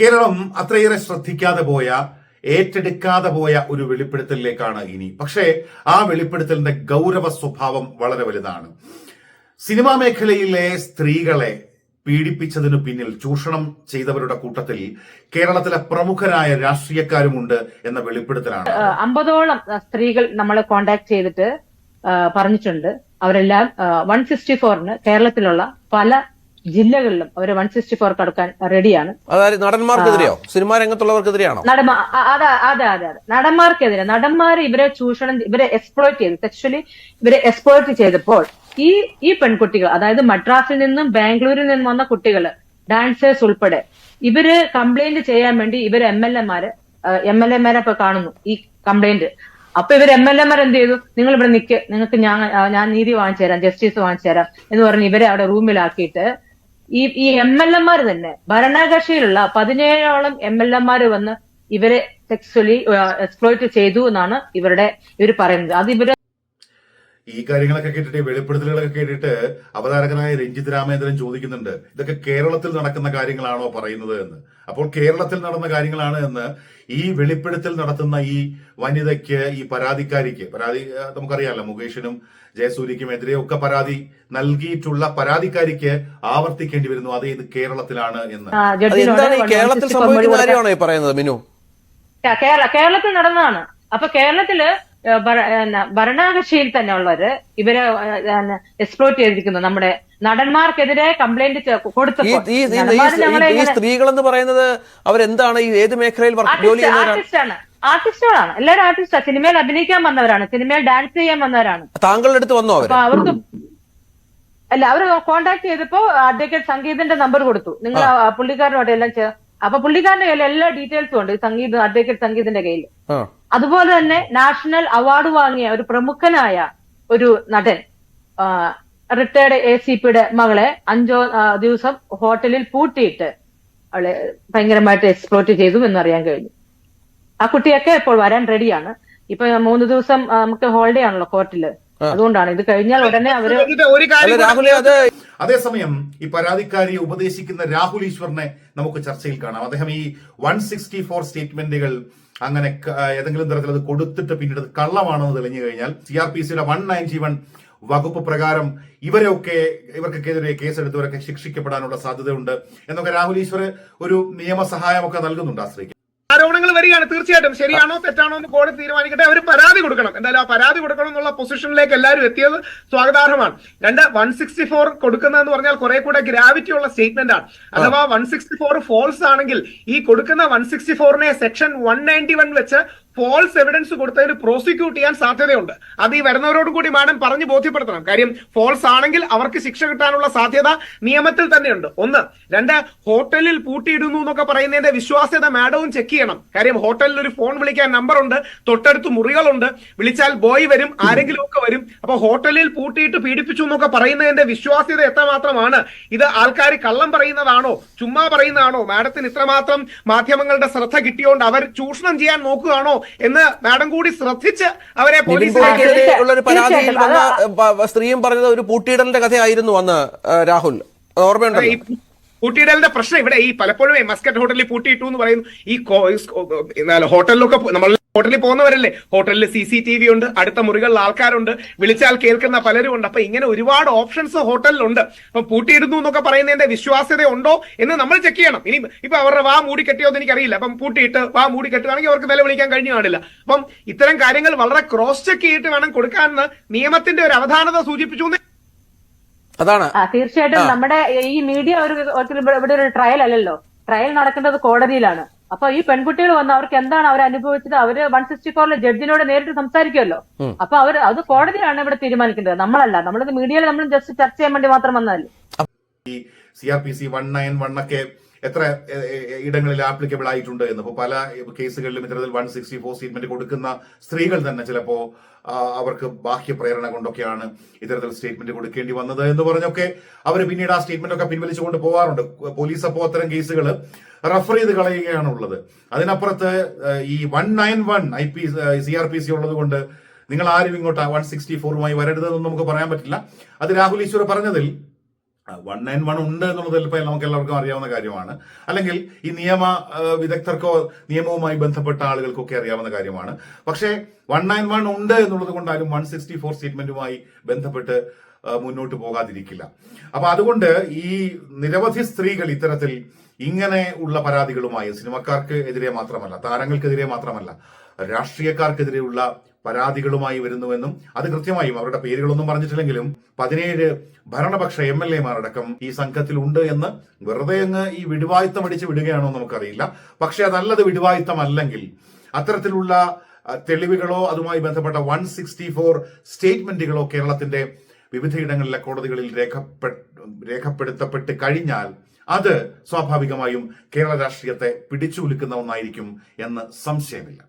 കേരളം അത്രയേറെ ശ്രദ്ധിക്കാതെ പോയ ഏറ്റെടുക്കാതെ പോയ ഒരു വെളിപ്പെടുത്തലിലേക്കാണ് ഇനി. പക്ഷേ ആ വെളിപ്പെടുത്തലിന്റെ ഗൗരവ സ്വഭാവം വളരെ വലുതാണ്. സിനിമാ മേഖലയിലെ സ്ത്രീകളെ പീഡിപ്പിച്ചതിനു പിന്നിൽ ചൂഷണം ചെയ്തവരുടെ കൂട്ടത്തിൽ കേരളത്തിലെ പ്രമുഖരായ രാഷ്ട്രീയക്കാരുമുണ്ട് എന്ന വെളിപ്പെടുത്തലാണ്. അമ്പതോളം സ്ത്രീകൾ നമ്മളെ കോണ്ടാക്ട് ചെയ്തിട്ട് പറഞ്ഞിട്ടുണ്ട്. അവരെല്ലാം വൺ ഫിഫ്റ്റി ഫോറിന് കേരളത്തിലുള്ള പല ജില്ലകളിലും അവർ വൺ സിക്സ്റ്റി ഫോർ കടക്കാൻ റെഡിയാണ്. അതായത് നടന്മാർക്കെതിരെയോ? സിനിമാ രംഗത്തുള്ളവർക്കെതിരെയാണോ? നടന്മാ അതെ അതെ അതെ അതെ. നടന്മാർക്കെതിരെ. നടന്മാരെ ഇവരെ ചൂഷണം ഇവരെ എക്സ്പ്ലോയിറ്റ് ചെയ്ത് സെക്ഷലി ഇവരെ എക്സ്പ്ലോയിറ്റ് ചെയ്തപ്പോൾ ഈ ഈ പെൺകുട്ടികൾ അതായത് മദ്രാസിൽ നിന്നും ബാംഗ്ലൂരിൽ നിന്നും വന്ന കുട്ടികൾ ഡാൻസേഴ്സ് ഉൾപ്പെടെ ഇവർ കംപ്ലൈന്റ് ചെയ്യാൻ വേണ്ടി ഇവർ എം എൽ എമാര് എം എൽ എമാരെ ഇപ്പൊ കാണുന്നു ഈ കംപ്ലൈന്റ് അപ്പൊ ഇവർ എം എൽ എമാർ എന്ത് ചെയ്തു? നിങ്ങൾ ഇവിടെ നിൽക്ക് നിങ്ങൾക്ക് ഞാൻ ഞാൻ നീതി വാങ്ങിച്ചു തരാം ജസ്റ്റിസ് വാങ്ങിച്ചു തരാം എന്ന് പറഞ്ഞ് ഇവരെ അവിടെ റൂമിലാക്കിയിട്ട് ഈ ഈ എം എൽ എമാർ തന്നെ ഭരണകക്ഷിയിലുള്ള പതിനേഴോളം എം എൽ എമാർ വന്ന് ഇവരെ സെക്സ്വലി എക്സ്പ്ലോയിറ്റ് ചെയ്തു എന്നാണ് ഇവരുടെ ഇവർ പറയുന്നത്. അത് ഇവർ ഈ കാര്യങ്ങളൊക്കെ കേട്ടിട്ട് വെളിപ്പെടുത്തലുകളൊക്കെ കേട്ടിട്ട് അവതാരകനായ രഞ്ജിത് രാമേന്ദ്രൻ ചോദിക്കുന്നുണ്ട് ഇതൊക്കെ കേരളത്തിൽ നടക്കുന്ന കാര്യങ്ങളാണോ പറയുന്നത് എന്ന്. അപ്പോൾ കേരളത്തിൽ നടന്ന കാര്യങ്ങളാണ് എന്ന് ഈ വെളിപ്പെടുത്തൽ നടത്തുന്ന ഈ വനിതയ്ക്ക് ഈ പരാതിക്കാരിക്ക് പരാതി നമുക്കറിയാമല്ലോ മുകേഷിനും ജയസൂര്യക്കും എതിരെ ഒക്കെ പരാതി നൽകിയിട്ടുള്ള പരാതിക്കാരിക്ക് ആവർത്തിക്കേണ്ടി വരുന്നു. അത് ഇത് കേരളത്തിലാണ് എന്ന്. കേരളത്തിൽ സംഭവിക്കുന്ന കാര്യമാണോ ഈ പറയുന്നത് മിനു? കേരള കേരളത്തിൽ നടന്നതാണ്. അപ്പൊ കേരളത്തിൽ ഭരണകക്ഷിയിൽ തന്നെ ഉള്ളവര് ഇവരെ എക്സ്പ്ലോയിറ്റ് ചെയ്തിരിക്കുന്നു നമ്മുടെ നടന്മാർക്കെതിരെ കംപ്ലൈന്റ് സ്ത്രീകൾ പറയുന്നത് അവരെന്താണ് ഈ ഏത് മേഖലയിൽ ആർട്ടിസ്റ്റാണ്. ആർട്ടിസ്റ്റുകളാണ്. എല്ലാവരും ആർട്ടിസ്റ്റാ. സിനിമയിൽ അഭിനയിക്കാൻ വന്നവരാണ്. സിനിമയിൽ ഡാൻസ് ചെയ്യാൻ വന്നവരാണ്. താങ്കളുടെ അടുത്ത് വന്നു അവർക്ക് അല്ല അവർ കോണ്ടാക്ട് ചെയ്തപ്പോ അഡ്വക്കേറ്റ് സംഗീതന്റെ നമ്പർ കൊടുത്തു. നിങ്ങൾ പുള്ളിക്കാരനോട് എല്ലാം അപ്പൊ പുള്ളിക്കാരന്റെ കയ്യിൽ എല്ലാ ഡീറ്റെയിൽസും ഉണ്ട് സംഗീതം അഡ്വക്കേറ്റ് സംഗീതിന്റെ കയ്യിൽ. അതുപോലെ തന്നെ നാഷണൽ അവാർഡ് വാങ്ങിയ ഒരു പ്രമുഖനായ ഒരു നടൻ റിട്ടയർഡ് എ സി പിയുടെ മകളെ അഞ്ചോ ദിവസം ഹോട്ടലിൽ പൂട്ടിയിട്ട് അവളെ ഭയങ്കരമായിട്ട് എക്സ്പ്ലോർട്ട് ചെയ്തു എന്നറിയാൻ കഴിഞ്ഞു. ആ കുട്ടിയൊക്കെ ഇപ്പോൾ വരാൻ റെഡിയാണ് ഇപ്പൊ മൂന്ന് ദിവസം നമുക്ക് ഹോളിഡേ ആണല്ലോ കോർട്ടിൽ അതുകൊണ്ടാണ് ഇത് കഴിഞ്ഞാൽ ഉടനെ അവർ അതേസമയം ഈ പരാതിക്കാരിയെ ഉപദേശിക്കുന്ന രാഹുൽ ഈശ്വറിനെ നമുക്ക് ചർച്ചയിൽ കാണാം. അദ്ദേഹം ഈ വൺ സിക്സ്റ്റി ഫോർ സ്റ്റേറ്റ്മെന്റുകൾ അങ്ങനെ ഏതെങ്കിലും തരത്തിൽ അത് കൊടുത്തിട്ട് പിന്നീട് അത് കള്ളമാണെന്ന് തെളിഞ്ഞു കഴിഞ്ഞാൽ സി ആർ പി സിയുടെ വൺ നയന്റി വൺ വകുപ്പ് പ്രകാരം ഇവരെയൊക്കെ ഇവർക്കൊക്കെതിരെ കേസെടുത്തവരൊക്കെ ശിക്ഷിക്കപ്പെടാനുള്ള സാധ്യതയുണ്ട് എന്നൊക്കെ രാഹുൽ ഈശ്വർ ഒരു നിയമസഹായമൊക്കെ നൽകുന്നുണ്ട് ആ സ്ത്രീക്ക് ആരോപണങ്ങൾ വരികയാണ് തീർച്ചയായിട്ടും. ശരിയാണോ തെറ്റാണോ എന്ന് കോടതി തീരുമാനിക്കട്ടെ. അവർ പരാതി കൊടുക്കണം. എന്തായാലും ആ പരാതി കൊടുക്കണം എന്നുള്ള പൊസിഷനിലേക്ക് എല്ലാവരും എത്തിയത് സ്വാഗതാർഹമാണ്. രണ്ട് വൺ സിക്സ്റ്റി ഫോർ കൊടുക്കുന്നതെന്ന് പറഞ്ഞാൽ കുറെ കൂടെ ഗ്രാവിറ്റി ഉള്ള സ്റ്റേറ്റ്മെന്റ് ആണ്. അഥവാ വൺ സിക്സ്റ്റി ഫോർ ഫോൾസ് ആണെങ്കിൽ ഈ കൊടുക്കുന്ന വൺ സിക്സ്റ്റി ഫോറിനെ സെക്ഷൻ വൺ നയന്റി വൺ വെച്ച് ഫോൾസ് എവിഡൻസ് കൊടുത്തതിന് പ്രോസിക്യൂട്ട് ചെയ്യാൻ സാധ്യതയുണ്ട്. അത് ഈ വരുന്നവരോടും കൂടി മാഡം പറഞ്ഞു ബോധ്യപ്പെടുത്തണം. കാര്യം ഫോൾസ് ആണെങ്കിൽ അവർക്ക് ശിക്ഷ കിട്ടാനുള്ള സാധ്യത നിയമത്തിൽ തന്നെയുണ്ട്. ഒന്ന് രണ്ട് ഹോട്ടലിൽ പൂട്ടിയിടുന്നു എന്നൊക്കെ പറയുന്നതിന്റെ വിശ്വാസ്യത മാഡവും ചെക്ക് ചെയ്യണം. കാര്യം ഹോട്ടലിൽ ഒരു ഫോൺ വിളിക്കാൻ നമ്പർ ഉണ്ട് തൊട്ടടുത്ത് മുറികളുണ്ട് വിളിച്ചാൽ ബോയ് വരും ആരെങ്കിലും ഒക്കെ വരും. അപ്പൊ ഹോട്ടലിൽ പൂട്ടിയിട്ട് പീഡിപ്പിച്ചു എന്നൊക്കെ പറയുന്നതിന്റെ വിശ്വാസ്യത എത്രമാത്രമാണ്? ഇത് ആൾക്കാർ കള്ളം പറയുന്നതാണോ? ചുമ്മാ പറയുന്നതാണോ? മാഡത്തിന് ഇത്രമാത്രം മാധ്യമങ്ങളുടെ ശ്രദ്ധ കിട്ടിയോണ്ട് അവർ ചൂഷണം ചെയ്യാൻ നോക്കുകയാണോ? എന്ന് മാഡം കൂടി ശ്രദ്ധിച്ച് അവരെ നിവിൻ ഉള്ള ഒരു പരാതിയിൽ വന്ന സ്ത്രീയും പറഞ്ഞത് ഒരു പൂട്ടിയിടലിന്റെ കഥയായിരുന്നു അന്ന് രാഹുൽ. ഓർമ്മയുണ്ടോ? പൂട്ടിയിടലിന്റെ പ്രശ്നം ഇവിടെ ഈ പലപ്പോഴും ഈ മസ്കറ്റ് ഹോട്ടലിൽ പൂട്ടിയിട്ടു എന്ന് പറയുന്നു. ഈ ഹോട്ടലിലൊക്കെ നമ്മൾ ഹോട്ടലിൽ പോകുന്നവരല്ലേ? ഹോട്ടലിൽ സി സി ടി വി ഉണ്ട് അടുത്ത മുറികളിൽ ആൾക്കാരുണ്ട്. വിളിച്ചാൽ കേൾക്കുന്ന പലരും ഉണ്ട്. അപ്പൊ ഇങ്ങനെ ഒരുപാട് ഓപ്ഷൻസ് ഹോട്ടലിലുണ്ട്. അപ്പൊ പൂട്ടിയിടുന്നു എന്നൊക്കെ പറയുന്നതിന്റെ വിശ്വാസ്യത ഉണ്ടോ എന്ന് നമ്മൾ ചെക്ക് ചെയ്യണം. ഇനി ഇപ്പൊ അവരുടെ വാ മൂടി കെട്ടിയോ എന്ന് എനിക്കറിയില്ല. അപ്പം പൂട്ടിയിട്ട് വാ മൂടി കെട്ടുകയാണെങ്കിൽ അവർക്ക് നിലവിളിക്കാൻ കഴിഞ്ഞു കാണില്ല. അപ്പം ഇത്തരം കാര്യങ്ങൾ വളരെ ക്രോസ് ചെക്ക് ചെയ്തിട്ട് വേണം കൊടുക്കാമെന്ന് നിയമത്തിന്റെ ഒരു അവധാനത സൂചിപ്പിച്ചു അതാണ്. ആ തീർച്ചയായിട്ടും നമ്മുടെ ഈ മീഡിയ ഒരു ഇവിടെ ഒരു ട്രയൽ അല്ലല്ലോ. ട്രയൽ നടക്കുന്നത് കോടതിയിലാണ്. അപ്പൊ ഈ പെൺകുട്ടികൾ വന്ന് അവർക്ക് എന്താണ് അവർ അനുഭവിച്ചത്? അവർ വൺ സിക്സ്റ്റി ഫോറിലെ ജഡ്ജിനോട് നേരിട്ട് സംസാരിക്കുമല്ലോ അപ്പൊ അവർ അത് കോടതിയാണ് ഇവിടെ തീരുമാനിക്കേണ്ടത്. നമ്മളല്ല. നമ്മളിത് മീഡിയയിൽ നമ്മൾ ജസ്റ്റ് ചർച്ച ചെയ്യാൻ വേണ്ടി മാത്രം വന്നതല്ലേ. ഈ C R P C one nine one ഒക്കെ എത്ര ഇടങ്ങളിൽ ആപ്ലിക്കബിൾ ആയിട്ടുണ്ട് എന്ന്. ഇപ്പോൾ പല കേസുകളിലും ഇത്തരത്തിൽ വൺ സിക്സ്റ്റി ഫോർ സ്റ്റേറ്റ്മെന്റ് കൊടുക്കുന്ന സ്ത്രീകൾ തന്നെ ചിലപ്പോൾ അവർക്ക് ബാഹ്യ പ്രേരണ കൊണ്ടൊക്കെയാണ് ഇത്തരത്തിൽ സ്റ്റേറ്റ്മെന്റ് കൊടുക്കേണ്ടി വന്നത് എന്ന് പറഞ്ഞൊക്കെ അവർ പിന്നീട് ആ സ്റ്റേറ്റ്മെന്റ് ഒക്കെ പിൻവലിച്ചുകൊണ്ട് പോകാറുണ്ട് പോലീസ് അപ്പോൾ അത്തരം കേസുകൾ റഫർ ചെയ്ത് കളയുകയാണ് ഉള്ളത്. അതിനപ്പുറത്ത് ഈ one nine one I P C R P C ഉള്ളത് കൊണ്ട് നിങ്ങൾ ആരും ഇങ്ങോട്ട് വൺ സിക്സ്റ്റി ഫോറുമായി വരരുതെന്ന് നമുക്ക് പറയാൻ പറ്റില്ല. അത് രാഹുൽ ഈശ്വർ പറഞ്ഞതിൽ വൺ നയൻ വൺ ഉണ്ട് എന്നുള്ളത് ചിലപ്പോൾ നമുക്ക് എല്ലാവർക്കും അറിയാവുന്ന കാര്യമാണ്. അല്ലെങ്കിൽ ഈ നിയമ വിദഗ്ധർക്കോ നിയമവുമായി ബന്ധപ്പെട്ട ആളുകൾക്കൊക്കെ അറിയാവുന്ന കാര്യമാണ്. പക്ഷേ വൺ നയൻ വൺ ഉണ്ട് എന്നുള്ളത് കൊണ്ടാലും വൺ സിക്സ്റ്റി ഫോർ സ്റ്റേറ്റ്മെന്റുമായി ബന്ധപ്പെട്ട് മുന്നോട്ട് പോകാതിരിക്കില്ല. അപ്പൊ അതുകൊണ്ട് ഈ നിരവധി സ്ത്രീകൾ ഇത്തരത്തിൽ ഇങ്ങനെ ഉള്ള പരാതികളുമായി സിനിമക്കാർക്ക് എതിരെ മാത്രമല്ല താരങ്ങൾക്കെതിരെ മാത്രമല്ല രാഷ്ട്രീയക്കാർക്കെതിരെയുള്ള പരാതികളുമായി വരുന്നുവെന്നും അത് കൃത്യമായും അവരുടെ പേരുകളൊന്നും പറഞ്ഞിട്ടില്ലെങ്കിലും പതിനേഴ് ഭരണപക്ഷ എം എൽ എമാരടക്കം ഈ സംഘത്തിലുണ്ട് എന്ന് വെറുതെ അങ്ങ് ഈ വിടുവായുത്തം അടിച്ച് വിടുകയാണോ നമുക്കറിയില്ല. പക്ഷെ അതല്ലത് വിടുവായുത്തമല്ലെങ്കിൽ അത്തരത്തിലുള്ള തെളിവുകളോ അതുമായി ബന്ധപ്പെട്ട വൺ സിക്സ്റ്റി ഫോർ സ്റ്റേറ്റ്മെന്റുകളോ കേരളത്തിന്റെ വിവിധയിടങ്ങളിലെ കോടതികളിൽ രേഖപ്പെ രേഖപ്പെടുത്തപ്പെട്ട് കഴിഞ്ഞാൽ അത് സ്വാഭാവികമായും കേരള രാഷ്ട്രീയത്തെ പിടിച്ചുലുക്കുന്ന ഒന്നായിരിക്കും എന്ന് സംശയമില്ല.